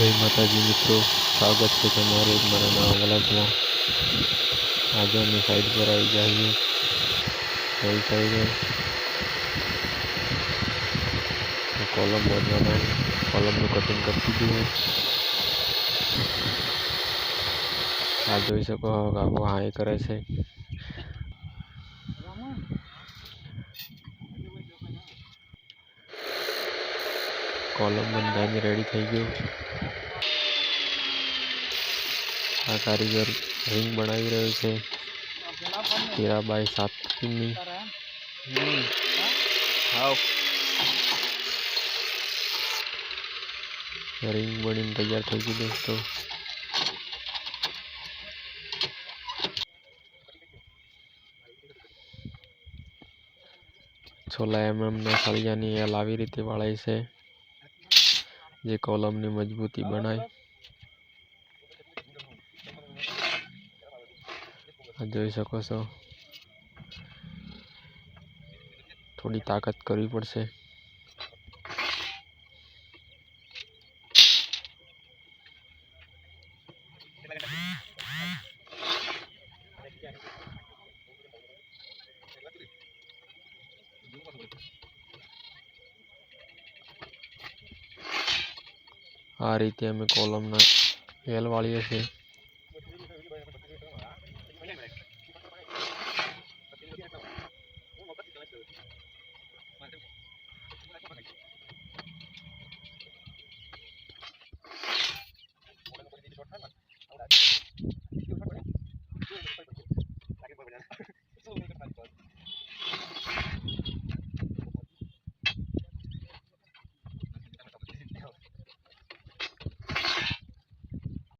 જય માતાજી મિત્રો સ્વાગત છે તમારું એક મારા નવા વ્લોગમાં આજે અમે સાઈડ પર આવી જઈએ કઈ સાઈડે કોલમ બાંધવાનો કોલમનું કટિંગ કરી દીધું આ જોઈ શકો કાકો હાય કરે છે કોલમ બંધાઈને રેડી થઈ ગયું આ કારીગર રિંગ બનાવી રહ્યો છે તેરા બાય સાત ની રિંગ બનીને તૈયાર થઈ ગયું દોસ્તો સોલા એમએમ ના સળિયાની એલ આવી રીતે વળાય છે જે કોલમની મજબૂતી બનાય જોઈ શકો છો. થોડી તાકાત કરવી પડશે. આ રીતે અમે કોલમના એલ વાળીએ છીએ. Mantap. Terima kasih.